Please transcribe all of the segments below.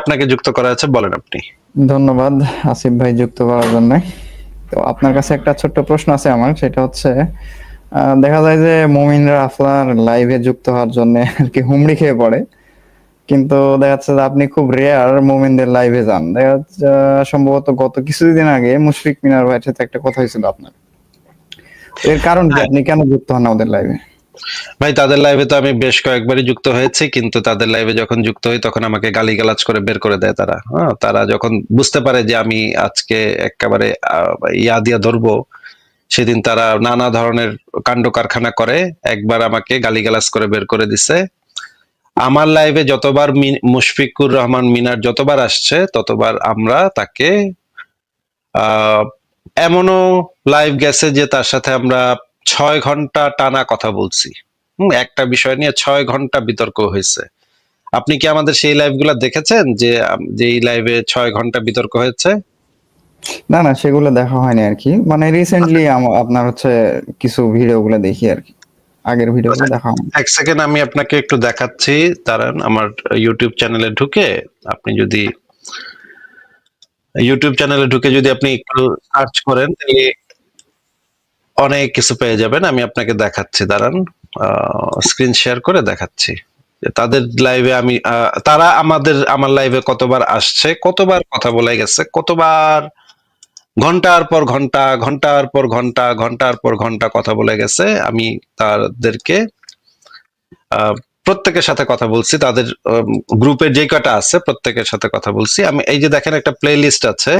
আপনাকে যুক্ত করা আছে বলেন আপনি। ধন্যবাদ আসিফ ভাই যুক্ত করার জন্য। তো আপনার কাছে একটা ছোট্ট প্রশ্ন আছে আমার সেটা হচ্ছে দেখা যায় যে মুমিনরা আপনার লাইভে যুক্ত হওয়ার জন্য আর কি হুমড়ি খেয়ে পড়ে। কিন্তু দেখা যাচ্ছে যে আপনি খুব রেয়ার মুমিনদের লাইভে যান। দেখা যাচ্ছে সম্ভবত গত কিছুদিন আগে মুশফিক মিনার ভাইয়ের সাথে একটা কথা হয়েছিল আপনার। এর কারণ কি আপনি কেন যুক্ত হন আমাদের লাইভে ভাই, তাদের লাইভে তো আমি বেশ কয়েকবারই যুক্ত হয়েছি, কিন্তু তাদের লাইভে যখন যুক্ত হই, তখন আমাকে গালিগালাজ করে বের করে দেয় তারা। হ্যাঁ তারা যখন বুঝতে পারে যে আমি আজকে একেবারে ইয়া দিয়া ধরবো, সেদিন তারা নানা ধরনের কাণ্ড কারখানা করে, একবার আমাকে গালিগালাজ করে বের করে দিছে। আমার লাইভে যতবার মুশফিকুর রহমান মিনার যতবার আসছে, ততবার আমরা তাকে এমনও লাইভ গেছে যে তার সাথে আমরা ছয় ঘণ্টা টানা কথা বলছি। হম একটা বিষয় নিয়ে ছয় ঘণ্টা বিতর্ক হয়েছে। আপনি কি আমাদের সেই লাইভগুলা দেখেছেন যে যে এই লাইভে ছয় ঘণ্টা বিতর্ক হয়েছে? না না সেগুলো দেখা হয়নি আর কি। মানে রিসেন্টলি আপনার হচ্ছে কিছু ভিডিও গুলো দেখি আর কি। আগের ভিডিও গুলো দেখা এক সেকেন্ড আমি আপনাকে একটু দেখাচ্ছি। দাঁড়ান আমার ইউটিউব চ্যানেলে ঢুকে আপনি যদি ইউটিউব চ্যানেলে ঢুকে যদি আপনি একটু সার্চ করেন তাহলে অনেক কিছু পেয়ে যাবেন, আমি আপনাকে দেখাচ্ছি, দাঁড়ান স্ক্রিন শেয়ার করে দেখাচ্ছি। তাদের লাইভে আমি তারা আমাদের, আমার লাইভে কতবার আসছে, কতবার কথা বলে গেছে, কতবার, ঘণ্টার পর ঘণ্টা, ঘণ্টার পর ঘণ্টা, ঘণ্টার পর ঘণ্টা কথা বলে গেছে, আমি তাদেরকে প্রত্যেকের সাথে কথা বলছি, তাদের গ্রুপের যে কটা আছে, প্রত্যেকের সাথে কথা বলছি। আমি, এই যে দেখেন একটা প্লে লিস্ট আছে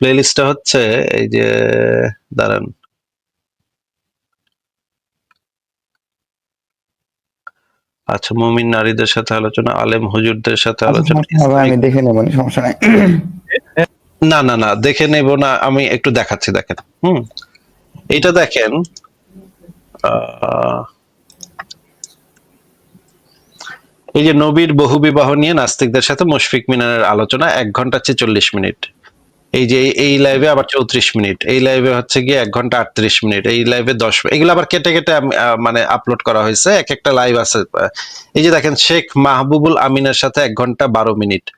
প্লে লিস্টটা হচ্ছে, এই যে, দাঁড়ান আচ্ছা মুমিন নারীদের সাথে আলোচনা আলেম হুজুরদের সাথে আচ্ছা, আলোচনা। আমি দেখে নেব সমস্যা নাই। না না না দেখে নেব না আমি একটু দেখাচ্ছি দেখেন। হুম এটা দেখেন আহ, এই যে নবীর বহু বিবাহ নিয়ে নাস্তিকদের সাথে মুশফিক মিনারের আলোচনা এক ঘণ্টা ছেচল্লিশ মিনিট। এই যে এই- লাইভে আবার চৌত্রিশ মিনিট, এই লাইভে হচ্ছে গিয়ে এক ঘণ্টা আটত্রিশ মিনিট, এই লাইভে দশ এগুলো আবার কেটে কেটে মানে আপলোড করা হয়েছে, এক একটা লাইভ আছে। এই যে দেখেন শেখ মাহবুবুল আমিনের সাথে এক ঘণ্টা বারো মিনিট।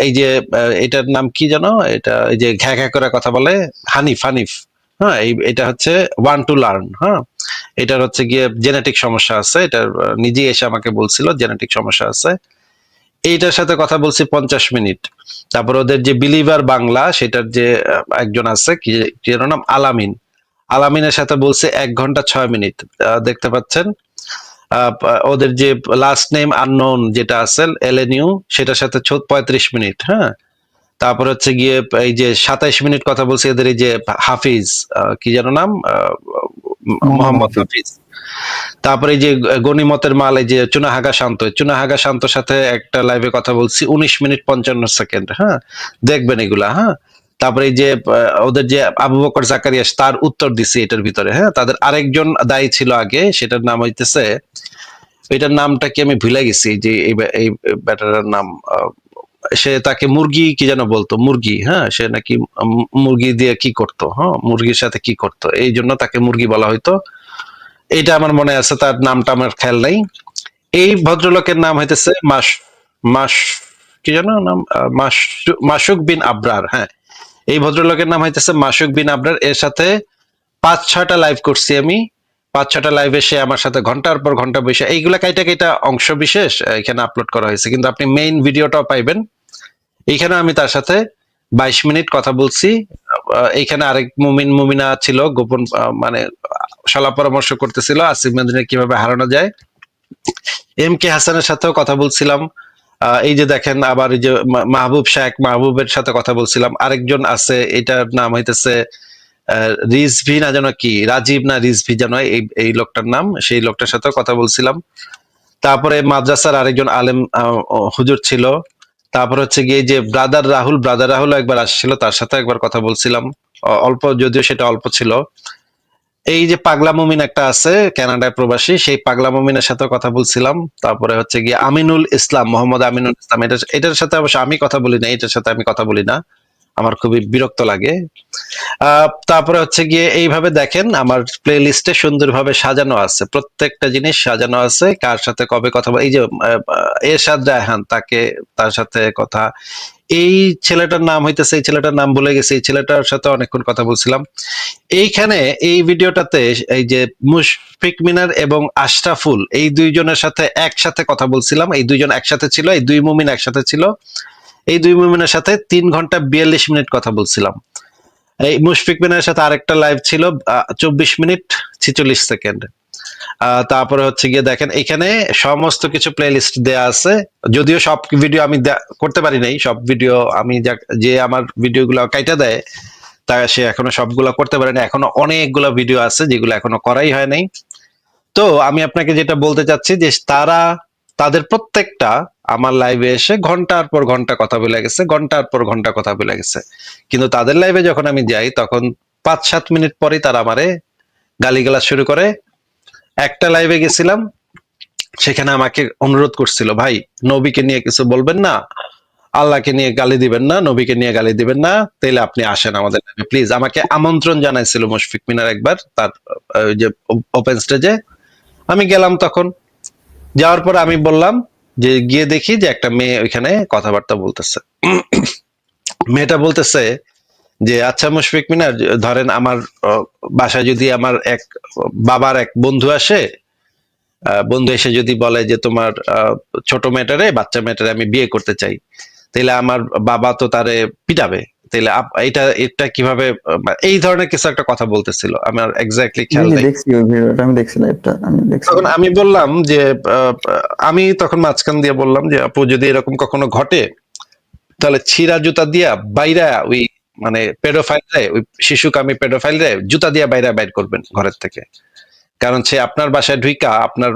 এই যে এটার নাম কি জানো? এটা এই যে ঘ্যা ঘ্যা করে কথা বলে, হানিফ হানিফ। হ্যাঁ এই, এটা হচ্ছে ওয়ান টু লার্ন হ্যাঁ। এটার হচ্ছে গিয়ে জেনেটিক সমস্যা আছে এটা নিজেই এসে আমাকে বলছিল জেনেটিক সমস্যা আছে। এইটার সাথে কথা বলছি পঞ্চাশ মিনিট। তারপর ওদের যে বিলিভার বাংলা, সেটার যে একজন আছে, কি নাম? আলামিন। আলামিনের সাথে বলছে এক ঘণ্টা ছয় মিনিট। দেখতে পাচ্ছেন? ওদের যে লাস্ট নেম আননোন যেটা আছে এলএনইউ সেটার সাথে পঁয়ত্রিশ মিনিট হ্যাঁ? তারপর হচ্ছে গিয়ে, এই যে সাতাইশ মিনিট কথা বলছে, এদের এই যে হাফিজ কি যেন নাম? মোহাম্মদ হাফিজ তারপরে যে গনিমতের মাল যে চুনাহাগা শান্ত। চুনাহাগা শান্তর সাথে একটা লাইভে কথা বলছি, উনিশ মিনিট পঞ্চান্ন সেকেন্ড হ্যাঁ? দেখবেন এগুলা হ্যাঁ? তারপরে যে ওদের যে আবু বকর জাকারিয়াস তার উত্তর দিছি এটার ভিতরে হ্যাঁ? তাদের আরেকজন দায়ী ছিল আগে, সেটার নাম হইতেছে, এটার নামটা কি আমি ভুলে গেছি, যে এই বে- এই ব্যাটারের নাম সে তাকে মুরগি কি যেন বলতো? মুরগি হ্যাঁ? সে নাকি মুরগি দিয়ে কি করতো? হ্যাঁ? মুরগির সাথে কি করতো? এই জন্য তাকে মুরগি বলা হইতো। এটা আমার মনে আছে, তার নামটা আমার খেয়াল নাই। এই ভদ্রলোকের নাম হইতেছে মাস মাস, কি যেন নাম? মাসুক বিন আবরার হ্যাঁ? এই ভদ্রলোকের নাম হইতেছে মাসুক বিন আবরার। এর সাথে পাঁচ ছটা লাইভ করছি আমি। পাঁচ ছটা লাইভে সে আমার সাথে ঘণ্টার পর ঘণ্টা বসে, এইগুলা কাইটা কাইটা অংশ বিশেষ এখানে আপলোড করা হয়েছে। কিন্তু আপনি মেইন ভিডিওটাও পাইবেন। এইখানে আমি তার সাথে বাইশ মিনিট কথা বলছি। এইখানে আরেক মুমিন, মুমিনা ছিল, গোপন মানে সলা পরামর্শ করতেছিল, আসিফ মেদিনে কীভাবে হারানো যায়। এম কে হাসানের সাথেও কথা বলছিলাম। এই যে দেখেন, আবার এই যে মাহবুব শেখ, মাহবুবের সাথে কথা বলছিলাম। আরেকজন আছে, এটার নাম হইতেছে রিজভি না যেন কি, রাজীব না রিজভি যেন এই এই লোকটার নাম, সেই লোকটার সাথেও কথা বলছিলাম। তারপরে মাদ্রাসার আরেকজন আলেম হুজুর ছিল। তারপর হচ্ছে গিয়ে যে ব্রাদার রাহুল ব্রাদার রাহুল একবার আসছিল, তার সাথে একবার কথা বলছিলাম। অল্প, যদিও সেটা অল্প ছিল। এই যে পাগলা মমিন একটা আছে, কানাডায় প্রবাসী, সেই পাগলা মমিনের সাথে কথা বলছিলাম। তারপরে হচ্ছে গিয়ে আমিনুল ইসলাম, মোহাম্মদ আমিনুল ইসলাম এটা এটার সাথে অবশ্য আমি কথা বলি না, এটার সাথে আমি কথা বলি না। আমার খুবই বিরক্ত লাগে। তারপরে হচ্ছে গিয়ে এইভাবে দেখেন, আমার প্লে লিস্টে সুন্দরভাবে সাজানো আছে। প্রত্যেকটা জিনিস সাজানো আছে, কার সাথে কবে কথা এই যে এরশাদ রায়হান, তাকে, তার সাথে কথা। এই ছেলেটার নাম হইতেছে, এই ছেলেটার নাম ভুলে গেছে, এই ছেলেটার সাথে অনেকক্ষণ কথা বলছিলাম। এইখানে, এই ভিডিওটাতে এই যে মুশফিক মিনার এবং আশরাফুল, এই দুইজনের সাথে একসাথে কথা বলছিলাম। এই দুইজন একসাথে ছিল, এই দুই মুমিন একসাথে ছিল। এই দুই মুমিনের সাথে তিন ঘণ্টা বিয়াল্লিশ মিনিট কথা বলছিলাম। এই মুশফিক মিনারের সাথে আরেকটা লাইভ ছিল চব্বিশ মিনিট ছিচল্লিশ সেকেন্ড তারপরে হচ্ছে গিয়ে দেখেন, এখানে সমস্ত কিছু প্লেলিস্ট দেয়া আছে। যদিও সব ভিডিও আমি করতে পারি নাই, সব ভিডিও আমি যা- আমার ভিডিওগুলো কাইটা দেয়, তা সে এখনও সবগুলো করতে পারে না। এখনও অনেকগুলো ভিডিও আছে যেগুলো এখনও করাই হয় নাই। তো আমি আপনাকে যেটা বলতে চাচ্ছি যে তারা তাদের প্রত্যেকটা আমার লাইভে এসে ঘণ্টার পর ঘণ্টা কথা বলে গেছে, ঘণ্টার পর ঘণ্টা কথা বলে গেছে। কিন্তু তাদের লাইভে যখন আমি যাই, তখন পাঁচ সাত মিনিট পরেই তারা আমারে গালিগালাজ শুরু করে। একটা লাইভে গেছিলাম, সেখানে আমাকে অনুরোধ করছিল, ভাই, নবীকে নিয়ে কিছু বলবেন না, আল্লাহকে নিয়ে গালি দিবেন না, নবীকে নিয়ে গালি দিবেন না, তাইলে আপনি আসেন আমাদের প্লিজ আমাকে আমন্ত্রণ জানাইছিল মুশফিক মিনার একবার, তার যে ওপেন স্টেজে আমি গেলাম তখন, যাওয়ার পর আমি বললাম যে গিয়ে দেখি যে একটা মেয়ে ওইখানে কথাবার্তা বলতেছে। মেয়েটা বলতেছে যে আচ্ছা মুশফিক মিনার, ধরেন আমার বাসায় যদি আমার এক বাবার এক বন্ধু আসে বন্ধু এসে যদি বলে যে তোমার ছোট মেয়েটারে, বাচ্চা মেয়েটারে আমি বিয়ে করতে চাই তাহলে আমার বাবা তো তারে পিটাবে। তাহলে এটা এটা কীভাবে এই ধরনের কিছু একটা কথা বলতেছিল। আমার এক্স্যাক্টলি খেয়াল নেই। দেখছি ওই ভিডিওটা আমি দেখছি লাইভটা আমি দেখছি তখন আমি বললাম যে আমি তখন মাঝখান দিয়ে বললাম যে আপু যদি এরকম কখনো ঘটে তাহলে ছিঁড়া জুতা দিয়া বাইরা ওই মানে পেডোফাইল রে ওই শিশুকামী পেডোফাইল রে জুতা দিয়া বাইরা বাইর করবেন ঘরের থেকে। কারণ সে আপনার বাসায় ঢুইকা আপনার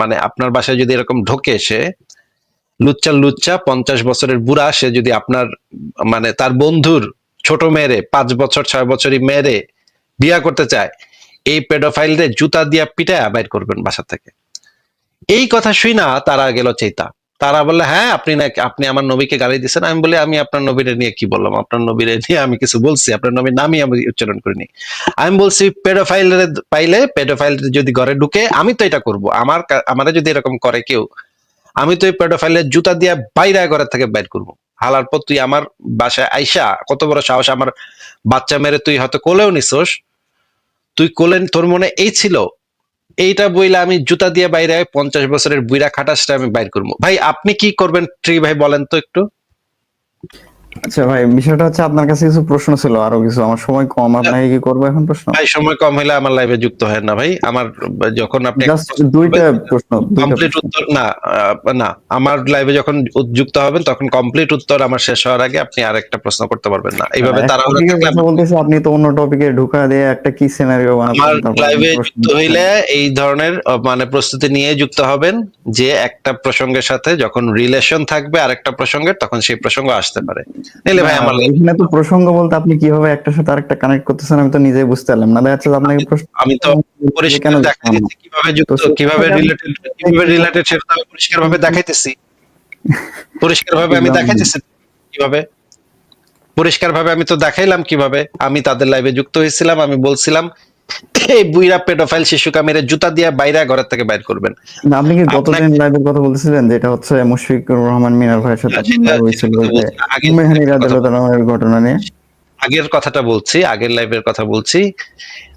মানে আপনার বাসায় যদি এরকম ঢোকে সে লুচ্চা লুচ্চা পঞ্চাশ বছরের বুড়া, সে যদি আপনার মানে তার বন্ধুর ছোট মেয়েরে, পাঁচ বছর, ছয় বছরই মেয়েরে বিয়া করতে চায়, এই পেডোফাইল রে জুতা দিয়া পিটায় বাইর করবেন বাসা থেকে। এই কথা শুই না, তারা গেল চেতা। তারা বললে হ্যাঁ আপনি না আপনি আমার নবীকে গালি দিচ্ছেন আমি বলি, আমি আপনার নবীরে নিয়ে কি বললাম? আপনার নবীরে নিয়ে আমি কিছু বলছি, আপনার নবীর নামই আমি উচ্চারণ করিনি। আমি বলছি পেডোফাইল পাইলে পেডোফাইল যদি ঘরে ঢুকে, আমি তো এটা করব। আমার আমারে যদি এরকম করে কেউ আমি তো এই পেডোফাইলের জুতা দিয়ে বাইরে ঘরের থেকে বাইর করব। হালার পর তুই আমার বাসায় আইসা, কত বড় সাহস আমার বাচ্চা মেরে তুই হয়তো কোলেও নিছোস। তুই কোলেন তোর মনে এই ছিল? এইটা বইলে আমি জুতা দিয়ে বাইরে পঞ্চাশ বছরের বুইরা খাটাসটা আমি বাইর করব। ভাই, আপনি কি করবেন? ট্রি ভাই বলেন তো একটু। আচ্ছা ভাই বিষয়টা হচ্ছে আপনার কাছে কিছু প্রশ্ন ছিল আরও কিছু। আমার সময় কম আপনাকে কি করব এখন প্রশ্ন? ভাই সময় কম হলে আমার লাইভে যুক্ত হয় না ভাই। আমার যখন আপনি দুইটা প্রশ্ন কমপ্লিট উত্তর না না আমার লাইভে যখন যুক্ত হবেন তখন কমপ্লিট উত্তর আমার শেষ হওয়ার আগে আপনি আরেকটা প্রশ্ন করতে পারবেন না। এইভাবে তারা topic এর বলতেছি আপনি তো অন্য টপিকে ঢুকা দিয়ে একটা কি সিনারিও আমার লাইভে যুক্ত হইলে এই ধরনের মানে প্রস্তুতি নিয়ে যুক্ত হবেন যে একটা প্রসঙ্গের সাথে যখন রিলেশন থাকবে আরেকটা প্রসঙ্গের তখন সেই প্রসঙ্গ আসতে পারে। নিলে ভাই আমার এখানে তো প্রসঙ্গ বলতে আপনি কীভাবে একটার সাথে আরেকটা কানেক্ট করতেছেন আমি তো নিজেই বুঝতে পারলাম না। দেখা যাচ্ছে আপনাকে প্রশ্ন আমি তো পরিষ্কার কেন দেখাই দিচ্ছি কীভাবে যুক্ত কীভাবে রিলেটেড কীভাবে রিলেটেড সেটা আমি দেখাইতেছি। পরিষ্কার ভাবে আমি দেখাইতেছি কীভাবে? পরিষ্কার ভাবে আমি তো দেখাইলাম কীভাবে? আমি তাদের লাইভে যুক্ত হয়েছিলাম আমি বলছিলাম এই বুইরা পেডোফাইল শিশুকা মেরে জুতা দিয়ে বাইরে ঘরের থেকে বাইর করবেন। না, আপনি কি গতদিন লাইভের কথা বলতেছিলেন যেটা হচ্ছে মুশফিকুর রহমান মিনার ভাইয়ের সাথে সেটা- আপনার হয়েছিল যে আগের মেহানি রাদিয়াল্লাহু ঘটনা নিয়ে। আগের কথাটা বলছি আগের লাইভের কথা বলছি।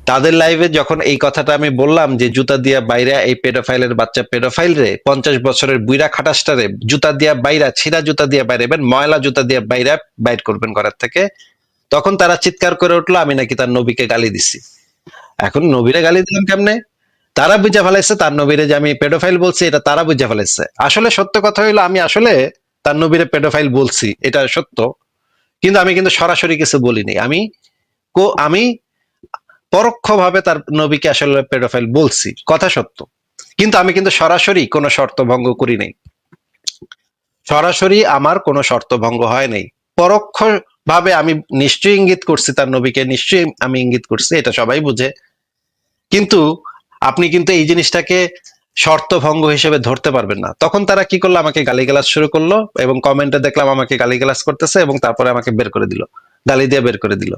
তাদের লাইভে যখন এই কথাটা আমি বললাম যে জুতা দিয়া বাইরা এই পেডোফাইলের বাচ্চা পেডোফাইল রে পঞ্চাশ বছরের বুইরা খাটাসটারে জুতা দিয়া বাইরা ছিঁড়া জুতা দিয়া বাইরে ময়লা জুতা দিয়া বাইরা বাইর করবেন ঘরের থেকে। তখন তারা চিৎকার করে উঠল আমি নাকি তার নবীকে গালি দিছি। এখন নবীরে গালি দিলাম কেমনে? তারা বুঝে ফেলাইছে তার নবীরে যে আমি পেডোফাইল বলছি, এটা তারা বুঝে ফেলাইছে আসলে সত্য কথা হইল, আমি আসলে তার নবীরে পেডোফাইল বলছি, এটা সত্য। কিন্তু আমি কিন্তু সরাসরি কিছু বলিনি। আমি আমি পরোক্ষভাবে তার নবীকে আসলে পেডোফাইল বলছি, কথা সত্য। কিন্তু আমি কিন্তু সরাসরি কোনো শর্ত ভঙ্গ করি নাই। সরাসরি আমার কোনো শর্ত ভঙ্গ হয় নাই। পরোক্ষ ভাবে আমি নিশ্চয়ই ইঙ্গিত করছি তার নবীকে, নিশ্চয়ই আমি ইঙ্গিত করছি, এটা সবাই বুঝে। কিন্তু আপনি কিন্তু এই জিনিসটাকে শর্ত ভঙ্গ হিসেবে ধরতে পারবেন না। তখন তারা কি করল? আমাকে গালিগালাজ শুরু করল এবং কমেন্টে দেখলাম আমাকে গালিগালাজ করতেছে এবং তারপরে আমাকে বের করে দিল, গালি দিয়ে বের করে দিল।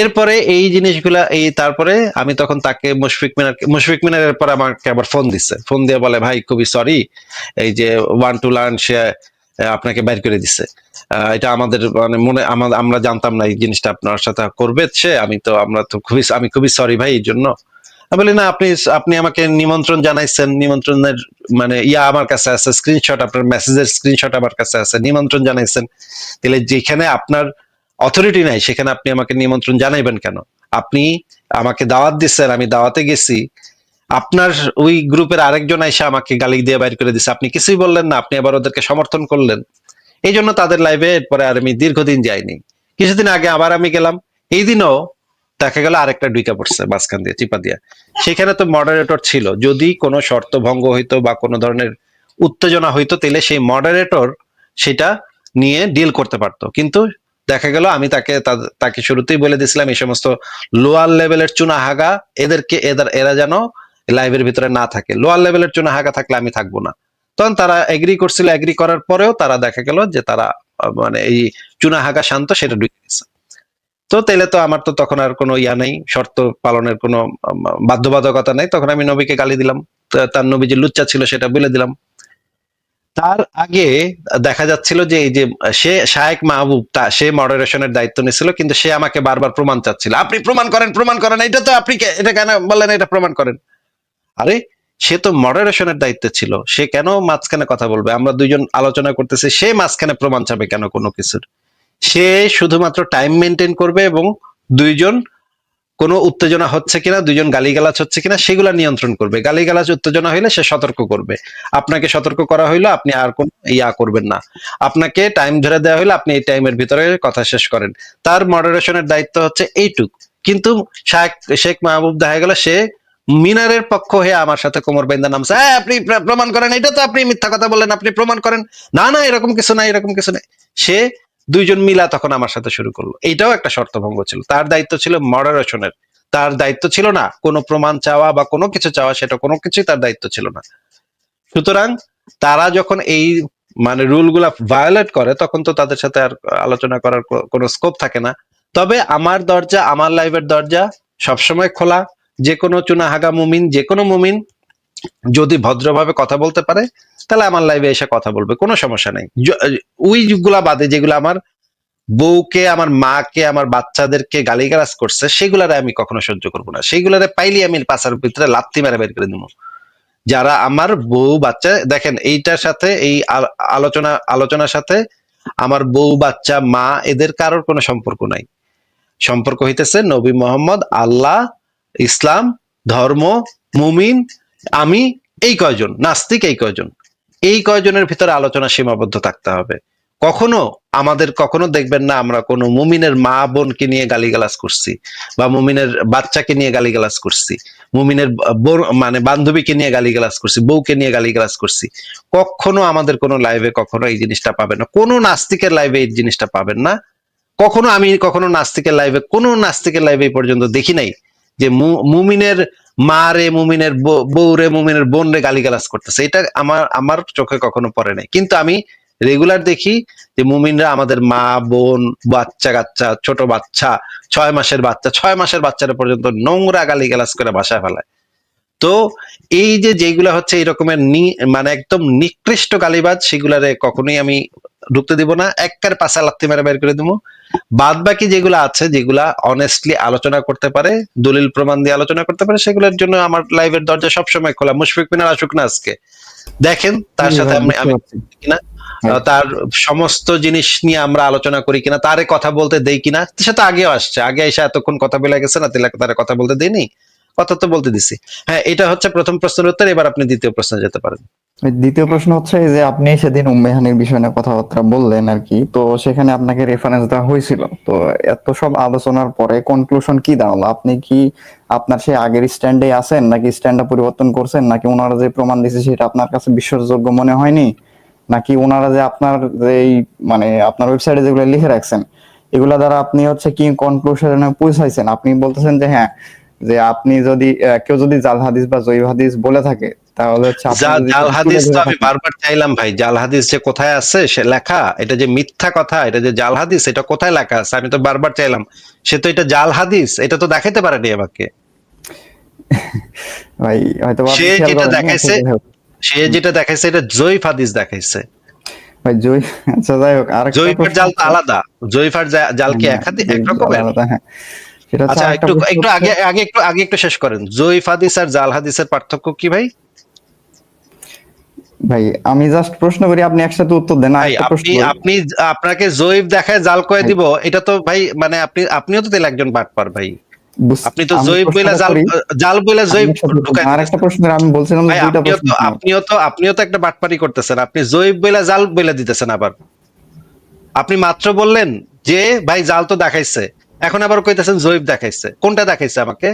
এরপরে এই জিনিসগুলা, এই তারপরে আমি তখন তাকে মুশফিক মিনার মুশফিক মিনার এরপর আমাকে আবার ফোন দিচ্ছে ফোন দিয়ে বলে, ভাই, খুবই সরি এই যে ওয়ান টু লার্ন সে আপনাকে বের করে দিছে। এটা আমাদের মানে মনে, আমা- আমরা জানতাম না এই জিনিসটা আপনার সাথে করবে সে, আমি তো, আমরা তো খুবই, আমি খুবই সরি ভাই এই জন্য। আমি বলি, না, আপনি আপনি আমাকে নিমন্ত্রণ জানাইছেন, নিমন্ত্রণের মানে ইয়া আমার কাছে আছে স্ক্রিনশট আপনার মেসেজের স্ক্রিনশট আমার কাছে আছে, নিমন্ত্রণ জানাইছেন। তাহলে যেখানে আপনার অথরিটি নাই, সেখানে আপনি আমাকে নিমন্ত্রণ জানাইবেন কেন? আপনি আমাকে দাওয়াত দিচ্ছেন আমি দাওয়াতে গেছি। আপনার ওই গ্রুপের আরেকজন এসে আমাকে গালি দিয়ে বাইর করে দিচ্ছে আপনি কিছুই বললেন না, আপনি আবার ওদেরকে সমর্থন করলেন। এই জন্য তাদের লাইভে এরপরে আর আমি দীর্ঘদিন যাইনি। কিছুদিন আগে আবার আমি গেলাম। এই দিনও দেখা গেল আরেকটা ডুইকা পড়ছে মাঝখান দিয়ে, চিপা দিয়ে। সেখানে তো মডারেটর ছিল। যদি কোনো শর্ত ভঙ্গ হইতো বা কোনো ধরনের উত্তেজনা হইতো, তাহলে সেই মডারেটর সেটা নিয়ে ডিল করতে পারতো। কিন্তু দেখা গেল আমি তাকে তাকে শুরুতেই বলে দিয়েছিলাম, এই সমস্ত লোয়ার লেভেলের চুনা হাগা, এদেরকে, এদের, এরা যেন লাইভের ভিতরে না থাকে। লোয়ার লেভেলের চুনা হাগা থাকলে আমি থাকব না। তখন তারা এগ্রি করছিল এগ্রি করার পরেও তারা দেখা গেল যে তারা মানে এই চুনা হাগা শান্ত সেটা ঢুকে গেছে। তো তাইলে তো আমার তো তখন আর কোনো ইয়া নেই, শর্ত পালনের কোনো বাধ্যবাধকতা নেই। তখন আমি নবীকে গালি দিলাম তার নবী যে লুচ্চা ছিল সেটা বলে দিলাম। তার আগে দেখা যাচ্ছিল যে এই যে সে, শায়েক মাহবুব, তা, সে মডারেশনের দায়িত্ব নিয়েছিল কিন্তু সে আমাকে বারবার প্রমাণ চাচ্ছিল। আপনি প্রমাণ করেন প্রমাণ করেন, এটা তো আপনি এটা কেন বললেন, এটা প্রমাণ করেন। আরে সে তো মডারেশনের দায়িত্বে ছিল। সে কেন মাঝখানে কথা বলবে? আমরা দুইজন আলোচনা করতেছি, সে মাঝখানে প্রমাণ চাবে কেন কোনো কিছুর? সে শুধুমাত্র টাইম মেনটেন করবে এবং দুইজন কোনো উত্তেজনা হচ্ছে কিনা, দুইজন গালিগালাজ হচ্ছে কিনা, সেগুলা নিয়ন্ত্রণ করবে। গালিগালাজ উত্তেজনা হইলে সে সতর্ক করবে। আপনাকে সতর্ক করা হইল, আপনি আর কোন ইয়া করবেন না। আপনাকে টাইম ধরে দেওয়া হইলে, আপনি এই টাইমের ভিতরে কথা শেষ করেন। তার মডারেশনের দায়িত্ব হচ্ছে এইটুক। কিন্তু শেখ শেখ মাহবুব দেখা গেল, সে মিনারের পক্ষ হয়ে আমার সাথে কোমর বেন্দা নামছে। হ্যাঁ আপনি প্রমাণ করেন, এটা তো আপনি মিথ্যা কথা বললেন, আপনি প্রমাণ করেন। না না, এরকম কিছু নাই, এরকম কিছু নাই। সে দুইজন মিলা তখন আমার সাথে শুরু করল। এটাও একটা শর্তভঙ্গ ছিল। তার দায়িত্ব ছিল মডারেশনের তার দায়িত্ব ছিল না, কোনো প্রমাণ চাওয়া বা কোনো কিছু চাওয়া, সেটা কোনো কিছুই তার দায়িত্ব ছিল না। সুতরাং তারা যখন এই মানে রুলগুলা ভায়োলেট করে, তখন তো তাদের সাথে আর আলোচনা করার কোনো স্কোপ থাকে না। তবে আমার দরজা, আমার লাইভের দরজা সবসময় খোলা। যে কোনো চুনাহাগা মুমিন যে কোনো মুমিন যদি ভদ্রভাবে কথা বলতে পারে, তাহলে আমার লাইভে এসে কথা বলবে, কোনো সমস্যা নেই। ওই গুলা বাদে যেগুলো আমার বউকে, আমার মাকে, আমার বাচ্চাদেরকে গালিগালাজ করছে, সেগুলারে আমি কখনো সহ্য করব না। সেগুলারে পাইলে আমি পাশার ভিতরে লাত্তি মেরে বের করে দেবো। যারা আমার বউ বাচ্চা, দেখেন এইটার সাথে, এই আল- আলোচনা, আলোচনার সাথে আমার বউ, বাচ্চা, মা, এদের কারোর কোনো সম্পর্ক নাই। সম্পর্ক হইতেছে নবী মোহাম্মদ, আল্লাহ ইসলাম, ধর্ম, মুমিন, আমি, এই কয়জন, নাস্তিক এই কয়জন? এই কয়জনের ভিতরে আলোচনা সীমাবদ্ধ থাকতে হবে। কখনো আমাদের কখনো দেখবেন না আমরা কোনো মুমিনের মা বোনকে নিয়ে গালিগালাজ করছি বা মুমিনের বাচ্চাকে নিয়ে গালিগালাজ করছি, মুমিনের মানে বান্ধবীকে নিয়ে গালিগালাজ করছি, বউকে নিয়ে গালিগালাজ করছি। কখনো আমাদের কোনো লাইভে কখনো এই জিনিসটা পাবেন না। কোনো নাস্তিকের লাইভে এই জিনিসটা পাবেন না। কখনো আমি কখনো নাস্তিকের লাইভে, কোনো নাস্তিকের লাইভে পর্যন্ত দেখি নাই। যে মুমিনের মা রে মুমিনের বউ- রে মুমিনের বোন রে গালিগালাজ করতেছে। এটা আমার আমার চোখে কখনো পড়ে নাই। কিন্তু আমি রেগুলার দেখি যে মুমিনরা আমাদের মা, বোন, বাচ্চা কাচ্চা, ছোট বাচ্চা, ছয় মাসের বাচ্চা, ছয় মাসের বাচ্চারা পর্যন্ত নোংরা গালিগালাজ করে বাসায় ফেলায়। তো এই যে যেগুলা হচ্ছে এই রকমের মানে একদম নিকৃষ্ট গালিবাজ, সেগুলারে কখনোই আমি ঢুকতে দিব না। এককার পাশা লাত্তি মেরে বের করে দিব। বাদ বাকি যেগুলো আছে যেগুলা অনেস্টলি আলোচনা করতে পারে দলিল প্রমাণ দিয়ে আলোচনা করতে পারে সেগুলোর জন্য আমার লাইভের দরজা সবসময় খোলা। মুশফিক মিনার আসুক না আজকে। দেখেন তার সাথে আমি। কিনা হ্যাঁ। তার সমস্ত জিনিস নিয়ে আমরা আলোচনা করি কিনা তারে কথা বলতে দেই কিনা সে তো আগেও আসছে। আগে এসে এতক্ষণ কথা বলে গেছে না তাহলে তারে কথা বলতে দেয়নি কথা তো বলতে দিছি। হ্যাঁ এটা হচ্ছে প্রথম প্রশ্নের উত্তর, এবার আপনি দ্বিতীয় প্রশ্নে যেতে পারেন। দ্বিতীয় প্রশ্ন হচ্ছে যে আপনি সেদিন উম্মেহানির বিষয় নিয়ে কথাবার্তা বললেন আর কি, তো সেখানে আপনাকে রেফারেন্স দেওয়া হয়েছিল। তো এত সব আলোচনার পরে কনক্লুশন কি দাঁড়াল? আপনি কি আপনার সেই আগের স্ট্যান্ডে আছেন নাকি স্ট্যান্ডটা পরিবর্তন করছেন? নাকি ওনারা যে প্রমাণ দিছে সেটা আপনার কাছে বিশ্বাসযোগ্য মনে হয়নি? নাকি ওনারা যে আপনার এই মানে আপনার ওয়েবসাইটে যেগুলো লিখে রাখছেন, এগুলা দ্বারা আপনি হচ্ছে কি কনক্লুশনে পৌঁছাইছেন? আপনি বলতেছেন যে হ্যাঁ যে আপনি যদি কেউ যদি জাল হাদিস বা জৈব হাদিস বলে থাকে তাহলে হচ্ছে জাল হাদিস তো আমি বারবার চাইলাম ভাই জাল হাদিস যে কোথায় আছে সে লেখা এটা যে মিথ্যা কথা এটা যে জাল হাদিস এটা কোথায় লেখা আছে? আমি তো বারবার চাইলাম সে তো এটা জাল হাদিস এটা তো দেখাতে পারেনি আমাকে। ভাই হয়তো সে যেটা দেখাইছে যাই হোক। সে যেটা দেখাইছে এটা জয়ীফ হাদিস দেখাইছে। ভাই জয় আচ্ছা যাই হোক জয়ীফের প্রশ্ন জাল তো আলাদা জয়ীফার জা- জাল কি হ্যাঁ, এক হাদি- জয়ীফ এক রকমের? আলাদা, হ্যাঁ। আচ্ছা একটু একটু আগে আগে একটু আগে একটু শেষ করেন। জয়ীফ হাদিস আর জাল হাদিসের পার্থক্য কি ভাই? ভাই আমি জাস্ট প্রশ্ন করি আপনি একসাথে উত্তর দেন আপনি আপনি আপনাকে জয়ীফ দেখায় জাল করে দিব এটা তো ভাই মানে আপনি আপনিও তো তাহলে একজন বাটপার ভাই। আপনি তো বইলা জাল জাল বইলা আরেকটা প্রশ্ন আমি বলছিলাম দুইটা আপনিও প্রশ্ন তো আপনিও তো আপনিও তো একটা বাটপারি করতেছেন। আপনি জয়ীফ বইলা জাল বইলা দিতেছেন আবার। আপনি মাত্র বললেন যে ভাই জাল তো দেখাইছে। এখন আবার কইতেছেন জয়ীফ দেখাইছে। কোনটা দেখাইছে আমাকে?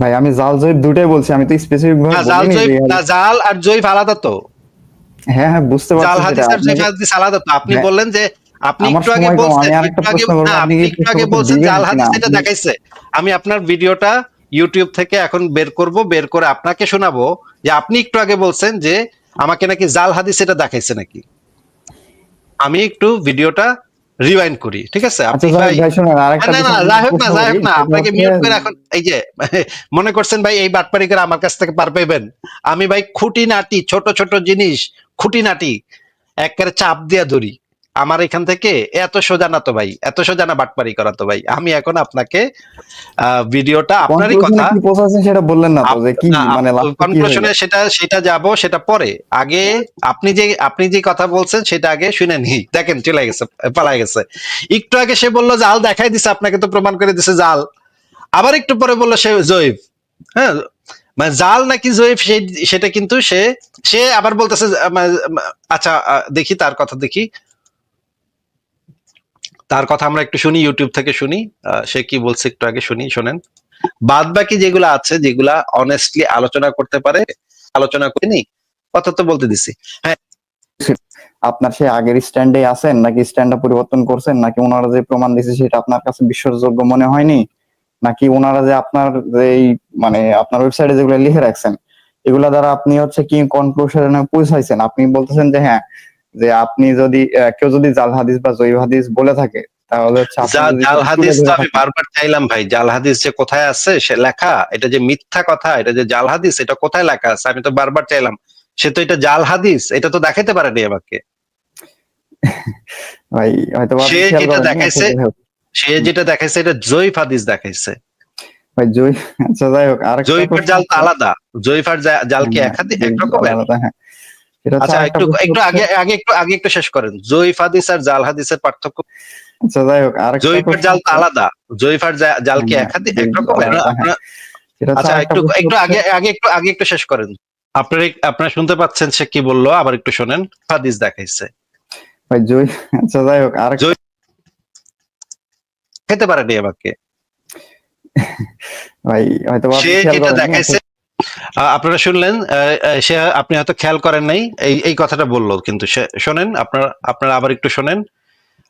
ভাই আমি জাল জয়ীফ দুইটাই বলছি আমি তো স্পেসিফিক ভাবে জাল বলিনি না জাল আর জয়ীফ আলাদা তো। হ্যাঁ হ্যাঁ বুঝতে পারছি জাল হাদিস আর জয়ীফ হাদিস আলাদা তো। আপনি হ্যাঁ। বললেন যে আপনি একটু আগে বলছেন আমি একটু আগে না, আপনি একটু আগে বলছেন জাল হাদিস এটা দেখাইছে। আমি আপনার ভিডিওটা ইউটিউব থেকে এখন বের করব বের করে আপনাকে শোনাবো যে আপনি একটু আগে বলছেন যে আমাকে নাকি জাল হাদিস এটা দেখাইছে নাকি। আমি একটু ভিডিওটা রিওয়াইন্ড করি ঠিক আছে? আচ্ছা আপনি ভাই ভাই শুনেন আরেকটা না না বিষয় যাই হোক না প্রশ্ন যাই হোক না আপনাকে মিউট করে এখন এই যে মনে করছেন ভাই এই বাটপারি করে আমার কাছ থেকে পার পাইবেন? আমি ভাই খুঁটি নাটি ছোট ছোট জিনিস খুঁটি খুঁটিনাটি একবারে চাপ দিয়া ধরি। আমার এখান থেকে এত সোজা না তো ভাই এত সোজা না বাটপারি করা তো ভাই। আমি এখন আপনাকে ভিডিওটা আপনারই কথা। সেটা বললেন না তো যে কি মানে আপ- last এ কি conclusion-এ হলো? সেটা সেটা যাব সেটা পরে। আগে আপনি যে আপনি যে কথা বলছেন সেটা আগে শুনে নি দেখেন চলে গেছে পালাই গেছে। একটু আগে সে বলল জাল দেখাই দিছে আপনাকে তো প্রমাণ করে দিছে জাল। আবার একটু পরে বলল সে জয়ীফ। হ্যাঁ? মানে জাল নাকি সেই- সেটা কিন্তু সে সে আবার বলতেছে মানে, আচ্ছা দেখি তার কথা দেখি। তার কথা আমরা একটু শুনি ইউটিউব থেকে শুনি। সে কি বলছে একটু আগে শুনি, শোনেন। বাদ বাকি যেগুলো আছে, যেগুলা অনেস্টলি আলোচনা করতে পারে, আলোচনা করিনি, কথা তো বলতে দিছি। হ্যাঁ। আপনার সেই আগের স্ট্যান্ডে আছেন, নাকি স্ট্যান্ডটা পরিবর্তন করছেন, নাকি ওনারা যে প্রমাণ দিছে সেটা আপনার কাছে বিশ্বাসযোগ্য মনে হয়নি? নাকি ওনারা যে আপনার যেই মানে আপনার ওয়েবসাইটে যেগুলো লিখে রাখছেন, এগুলা দ্বারা আপনি হচ্ছে কি কনক্লুশনে পৌঁছাইছেন? আপনি বলতেছেন যে হ্যাঁ যে আপনি যদি কেউ যদি জাল হাদিস বা জৈব হাদিস বলে থাকে তাহলে জাল হাদিস তো আমি বারবার চাইলাম ভাই জাল হাদিস যে কোথায় আছে সে লেখা এটা যে মিথ্যা কথা এটা যে জাল হাদিস এটা কোথায় লেখা আছে আমি তো বারবার চাইলাম। সে তো এটা জাল হাদিস এটা তো দেখাতে পারেনি আমাকে। ভাই হয়তো বা সে যেটা দেখাইছে-। সে যেটা দেখাইছে এটা জয়ীফ হাদিস দেখাইছে। ভাই জয় আচ্ছা যাই হোক জয়ীফের প্রশ্ন জাল তো আলাদা। জয়ীফার জা- জাল কি হ্যাঁ, এক হাদি- এক আলাদা, হ্যাঁ। সেটা হচ্ছে আচ্ছা একটু একটু আগে আগে একটু আগে একটু শেষ করেন। জয়ীফ হাদিস আর জাল হাদিসের পার্থক্য যাই হোক আরেকটা জয়ীফের জাল আলাদা। জয়ীফার জাল কি হ্যাঁ, এক হাদি- এক জয়ীফ রকমের আলাদা, হ্যাঁ। আপনার- আচ্ছা একটু একটু আগে আগে একটু আগে একটু শেষ করেন। আপনার আপনারা শুনতে পাচ্ছেন সে কি বলল? আবার একটু শোনেন। হাদিস দেখাইছে। ভাই জয় আচ্ছা যাই হোক জয়- খেতে পারেনি আমাকে। ভাই হয়তো সে যেটা দেখাইছে আপনারা শুনলেন সে আপনি হয়তো খেয়াল করেন নাই এই এই কথাটা বলল কিন্তু সে শোনেন আপনারা আপনারা আবার একটু শোনেন।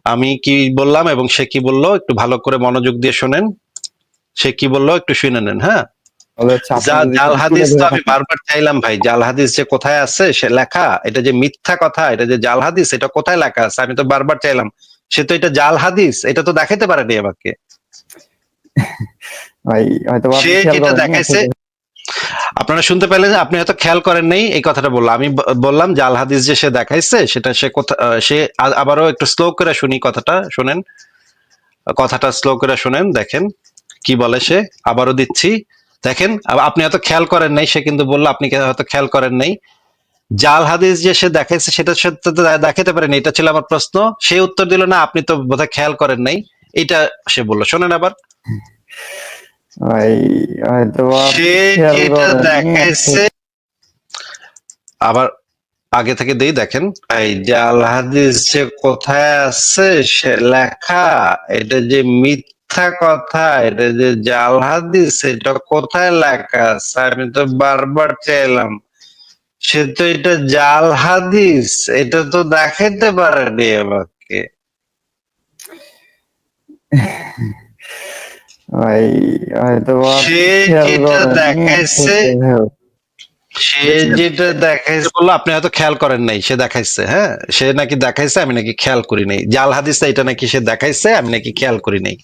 আমি কি বললাম এবং সে কি বলল একটু ভালো করে মনোযোগ দিয়ে শোনেন। সে কি বলল একটু শুনে নেন হ্যাঁ? জাল হাদিস তো আমি বারবার চাইলাম ভাই জাল হাদিস যে কোথায় আছে সে লেখা এটা যে মিথ্যা কথা এটা যে জাল হাদিস এটা কোথায় লেখা আছে আমি তো বারবার চাইলাম। সে তো এটা জাল হাদিস এটা তো দেখাতে পারেনি আমাকে। ভাই হয়তো সে যেটা দেখাইছে আচ্ছা, আপনারা শুনতে পেলেন আপনি হয়তো খেয়াল করেন নাই, এই কথাটা বললাম। আমি বললাম জাল হাদিস যে সে দেখাইছে, সেটা সে কোথা সে আবারও একটু স্লো করে শুনি কথাটা, শুনেন। কথাটা স্লো করে শুনেন, দেখেন কি বলে সে, আবারও দিচ্ছি। দেখেন আপনি হয়তো খেয়াল করেন নাই, সে কিন্তু বলল আপনি হয়তো খেয়াল করেন নাই। জাল হাদিস যে সে দেখাইছে, সেটা সে দেখাতে পারেনি, এটা ছিল আমার প্রশ্ন। সে উত্তর দিল, না, আপনি তো বোধহয় খেয়াল করেন নাই। এটা সে বলল। শোনেন আবার। ভাই হয়তো আবার আগে থেকে দেই দেখেন। এই জাল হাদিস যে কোথায় আছে সে লেখা এটা যে মিথ্যা কথা এটা যে জাল হাদিস এটা কোথায় লেখা আছে? আমি তো বারবার চাইলাম। সে তো এটা জাল হাদিস এটা তো দেখাইতে পারেনি আমাকে। ভাই হয়তো সে যেটা দেখাইছে যাই হোক। সে যেটা দেখাইছে বলল আপনি হয়তো খেয়াল করেন নাই সে দেখাইছে হ্যাঁ? সে নাকি দেখাইছে আমি নাকি খেয়াল করি নাই। জাল হাদিসে এটা নাকি সে দেখাইছে আমি নাকি খেয়াল করি নাই।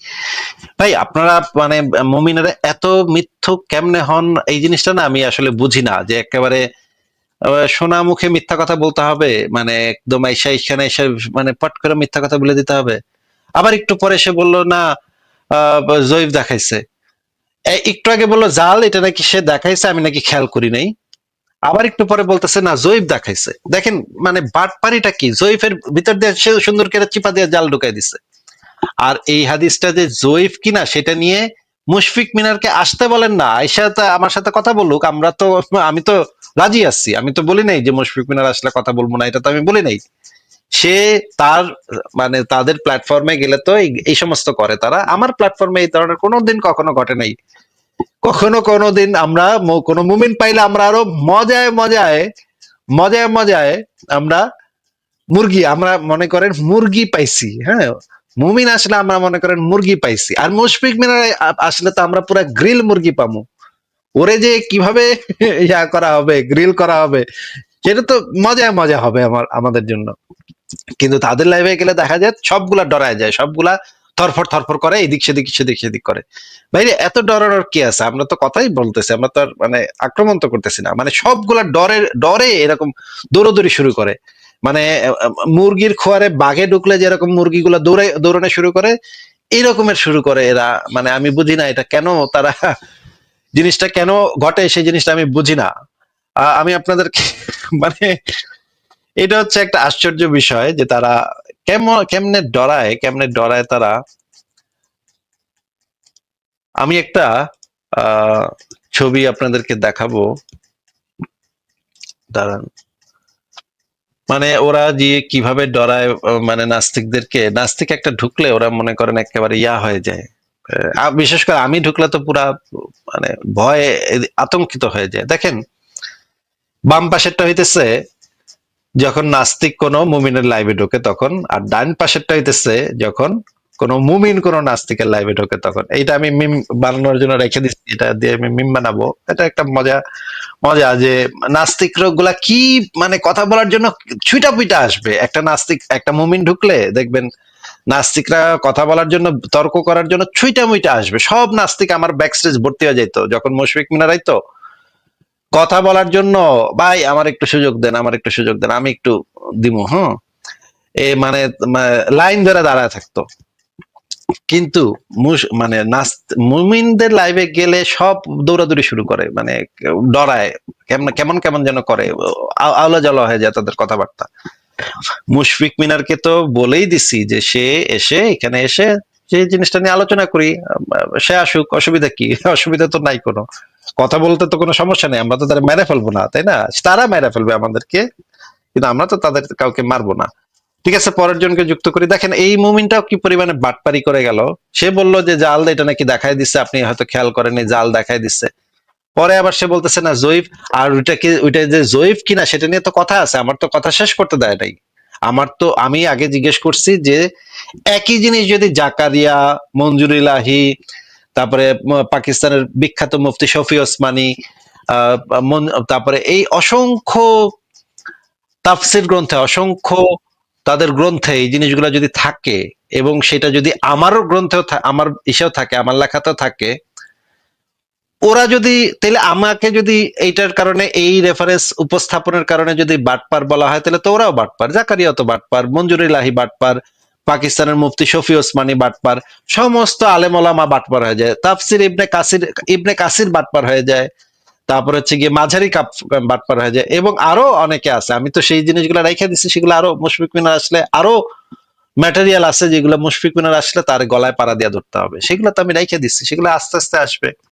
ভাই আপনারা মানে মুমিনেরা এত মিথ্যুক কেমনে হন? এই জিনিসটা না আমি আসলে বুঝি না যে একেবারে সোনা মুখে মিথ্যা কথা বলতে হবে মানে একদম আইসা এখানে এসে মানে পট করে মিথ্যা কথা বলে দিতে হবে। আবার একটু পরে সে বলল না জয়ীফ দেখাইছে। একটু আগে বলল, জাল, এটা নাকি সে দেখাইছে, আমি নাকি খেয়াল করি নাই। আবার একটু পরে বলতেছে, না, জয়ীফ দেখাইছে। দেখেন মানে বাটপারিটা কি? জয়ীফের ভিতর দিয়ে সে সুন্দর করে চিপা দিয়ে জাল ঢুকাই দিছে। আর এই হাদিসটা যে জয়ীফ কিনা, সেটা নিয়ে মুশফিক মিনারকে আসতে বলেন না। আয়সা আমার সাথে কথা বলুক, আমরা তো, আমি তো রাজি আছি। আমি তো বলি নাই যে মুশফিক মিনার আসলে কথা বলব না, এটা তো আমি বলি নাই। সে তার মানে তাদের প্ল্যাটফর্মে গেলে তো এই সমস্ত করে তারা। আমার প্ল্যাটফর্মে এই ধরনের কোনোদিন কখনো ঘটে নাই। কখনো কোনো দিন আমরা কোনো মুমিন পাইলে আমরা আরও মজায় মজায় মজায় মজায় আমরা মুরগি, আমরা মনে করেন মুরগি পাইছি হ্যাঁ? মুমিন আসলে আমরা মনে করেন মুরগি পাইছি। আর মুশফিক মিনার আসলে তো আমরা পুরো গ্রিল মুরগি পামু। ওরে যে কীভাবে ইয়া করা হবে, গ্রিল করা হবে, সেটা তো মজায় মজা হবে আমার, আমাদের জন্য। কিন্তু তাদের লাইভে গেলে দেখা যায় সবগুলা ডরায় যায়, সবগুলা থরফর থরফর করে, এদিক সেদিক সেদিক সেদিক করে। ভাইরে, এত ডরানোর কি আছে? আমরা তো কথাই বলতেছি, আমরা তো আর মানে আক্রমণ তো করতেছি না। মানে সবগুলা ডরে ডরে এরকম দৌড়দৌড়ি শুরু করে। মানে মুরগির খোয়ারে বাঘে ঢুকলে যেরকম মুরগিগুলো দৌড়ে দৌড়ানো শুরু করে, এরকমের শুরু করে এরা। মানে আমি বুঝি না এটা কেন তারা জিনিসটা কেন ঘটে, সেই জিনিসটা আমি বুঝি না। আমি আপনাদেরকে মানে এটা হচ্ছে একটা আশ্চর্য বিষয় যে তারা কেমন ডরায়, কেমনে ডরায় তারা। আমি একটা ছবি আপনাদেরকে দেখাবো। দাঁড়ান। মানে ওরা যে কীভাবে ডরায় মানে নাস্তিকদেরকে, নাস্তিক একটা ঢুকলে ওরা মনে করেন একেবারে ইয়া হয়ে যায়। বিশেষ করে আমি ঢুকলে তো পুরা মানে ভয়ে আতঙ্কিত হয়ে যায়। দেখেন, বাম পাশেরটা হইতেছে যখন নাস্তিক কোনো মুমিনের লাইভে ঢোকে তখন, আর ডান পাশেরটা হইতেছে যখন কোনো মুমিন কোনো নাস্তিকের লাইভে ঢোকে তখন। এইটা আমি মিম বানানোর জন্য রেখে দিচ্ছি এটা দিয়ে আমি মিম বানাবো। এটা একটা মজা মজা যে নাস্তিকগুলা কি মানে কথা বলার জন্য ছুইটা পুইটা আসবে। একটা নাস্তিক, একটা মুমিন ঢুকলে দেখবেন নাস্তিকরা কথা বলার জন্য, তর্ক করার জন্য ছুইটা মুইটা আসবে। সব নাস্তিক আমার ব্যাকস্টেজ ভর্তি হয়ে যেত যখন মুশফিক মিনার আইতো কথা বলার জন্য, ভাই, আমার একটু সুযোগ দেন, আমার একটু সুযোগ দেন, আমি একটু দিমু হ্যাঁ এ মানে লাইন ধরে দাঁড়ায় থাকতো। কিন্তু মানে মুমিনদের লাইভে গেলে সব দৌড়াদৌড়ি শুরু করে মানে ডরায়, কেমন কেমন কেমন যেন করে আওলা জ্বালা হয়ে যায় তাদের কথাবার্তা। মুশফিক মিনারকে তো বলেই দিছি যে সে এসে, এখানে এসে যে জিনিসটা নিয়ে আলোচনা করি, সে আসুক, অসুবিধা কি? অসুবিধা তো নাই কোনো। কথা বলতে তো কোনো সমস্যা নেই, আমরা তো তারা মেরে ফেলব না, তাই না? তারা মেরে ফেলবে আমাদেরকে, কিন্তু আমরা তো তাদের কাউকে মারবো না। ঠিক আছে, পরের জনকে যুক্ত করি। দেখেন, এই মুমিনটাও কি পরিমাণে বাটপারি করে গেল? সে বলল যে জাল এটা নাকি দেখাই দিচ্ছে, আপনি হয়তো খেয়াল করেননি জাল দেখাই দিচ্ছে। পরে আবার সে বলতেছে, না, জয়ীফ, আর ওইটা কি, ওইটা যে জৈব কিনা, সেটা নিয়ে তো কথা আছে, আমার তো কথা শেষ করতে দেয় নাই। আমার তো, আমি আগে জিজ্ঞেস করছি যে, একই জিনিস যদি জাকারিয়া, মঞ্জুর ইলাহি তারপরে পাকিস্তানের বিখ্যাত মুফতি শফি ওসমানী তারপরে এই অসংখ্য তাফসির গ্রন্থে, অসংখ্য তাদের গ্রন্থে এই জিনিসগুলো যদি থাকে এবং সেটা যদি আমারও গ্রন্থেও আমার ইসেও থাকে, আমার লেখাতেও থাকে, ওরা যদি তাহলে আমাকে যদি এইটার কারণে, এই রেফারেন্স উপস্থাপনের কারণে যদি বাটপার বলা হয় তাহলে তো ওরাও বাটপার জাকারিয়া তো বাটপার, মঞ্জুর ইলাহি বাটপার পাকিস্তানের মুফতি শফি ওসমানী বাটপার, সমস্ত আলেম ওলামা বাটপার হয়ে যায়। তাফসির ইবনে কাসির ইবনে কাসির বাটপার হয়ে যায়। তারপর হচ্ছে গিয়ে মাঝারি কাপ বাটপার হয়ে যায় এবং আরও অনেকে আছে। আমি তো সেই জিনিসগুলো রেখে দিচ্ছি সেগুলো আরও মুশফিক মিনার আসলে আরও ম্যাটেরিয়াল আছে যেগুলো মুশফিক মিনার আসলে তার গলায় পাড়া দিয়ে ধরতে হবে। সেগুলো তো আমি রেখে দিচ্ছি সেগুলো আস্তে আস্তে আসবে।